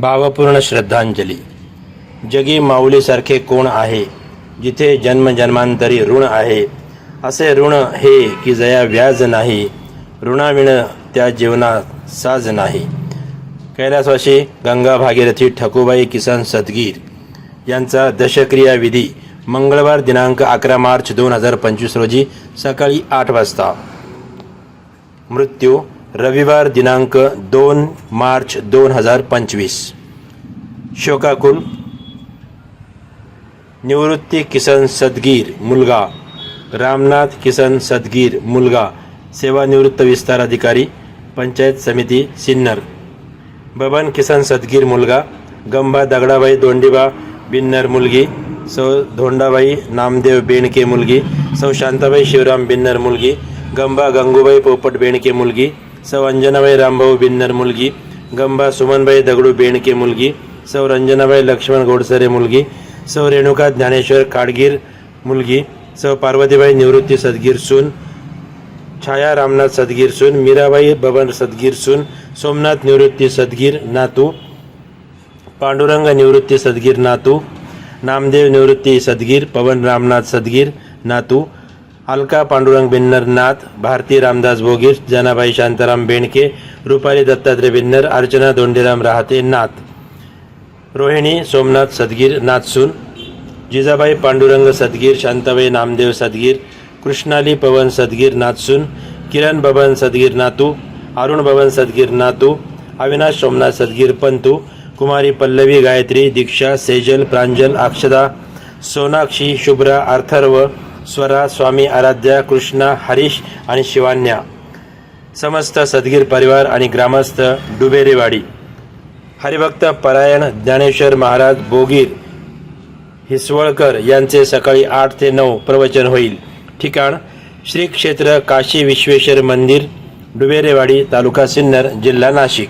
भावपूर्ण श्रद्धांजली. जगी माऊलीसारखे कोण आहे? जिथे जन्मजन्मांतरी ऋण आहे. असे ऋण हे की जया व्याज नाही. ऋणाविण त्या जीवनात साज नाही. कैलासवाशी गंगा भागीरथी ठकूबाई किसन सदगीर यांचा दशक्रिया विधी मंगळवार दिनांक अकरा मार्च दोन हजार पंचवीस रोजी सकाळी आठ वाजता. मृत्यू रविवार दिनांक दोन मार्च दोन हजार पंचवीस. शोकाकुल निवृत्ती किसन सदगीर मुलगा. रामनाथ किसन सदगीर मुलगा. सेवानिवृत्त विस्तार अधिकारी पंचायत समिती सिन्नर. बबन किसन सदगीर मुलगा. गंबा दगडाबाई दोंडीबा बिन्नर मुलगी. सौ धोंडाबाई नामदेव बेणके मुलगी. सौ शांताबाई शिवराम बिन्नर मुलगी. गंबा गंगूबाई पोपट बेणके मुलगी. सौ अंजनाबाई रामभाऊ बिन्नर मुलगी. गंबा सुमनबाई दगडू बेणके मुलगी. सौ रंजनाबाई लक्ष्मण गोडसरे मुलगी सौ रेणुका ज्ञानेश्वर काडगीर मुलगी सौ पार्वतीबाई निवृत्ती सदगीर सून छाया रामनाथ सदगीर सून मीराबाई बबन सदगीर सून सोमनाथ निवृत्ती सदगीर नातू पांडुरंग निवृत्ती सदगीर नातू नामदेव निवृत्ती सदगीर पवन रामनाथ सदगीर नातू अलका पांडुरंग बिन्नर नाथ भारती रामदास भोगीर जनाबाई शांताराम बेणके रुपाली दत्तात्रय बिन्नर अर्चना दोंडीराम राहते नाथ। रोहिणी सोमनाथ सदगीर नाथसून जिजाबाई पांडुरंग सदगीर शांताबाई नामदेव सदगीर कृष्णाली पवन सदगीर नाथसून किरण बबन सदगीर नातू अरुण बबन सदगीर नातू अविनाश सोमनाथ सदगीर पंतू कुमारी पल्लवी गायत्री दीक्षा सेजल प्रांजल अक्षदा सोनाक्षी शुभ्रा अर्थर्व स्वरा स्वामी आराध्या कृष्णा हरीश आणि शिवान्या. समस्त सदगीर परिवार आणि ग्रामस्थ डुबेरेवाडी. हरिभक्त परायण ज्ञानेश्वर महाराज बोगीर हिसवळकर यांचे सकाळी आठ ते नऊ प्रवचन होईल. ठिकाण श्री क्षेत्र काशी विश्वेश्वर मंदिर डुबेरेवाडी तालुका सिन्नर जिल्हा नाशिक.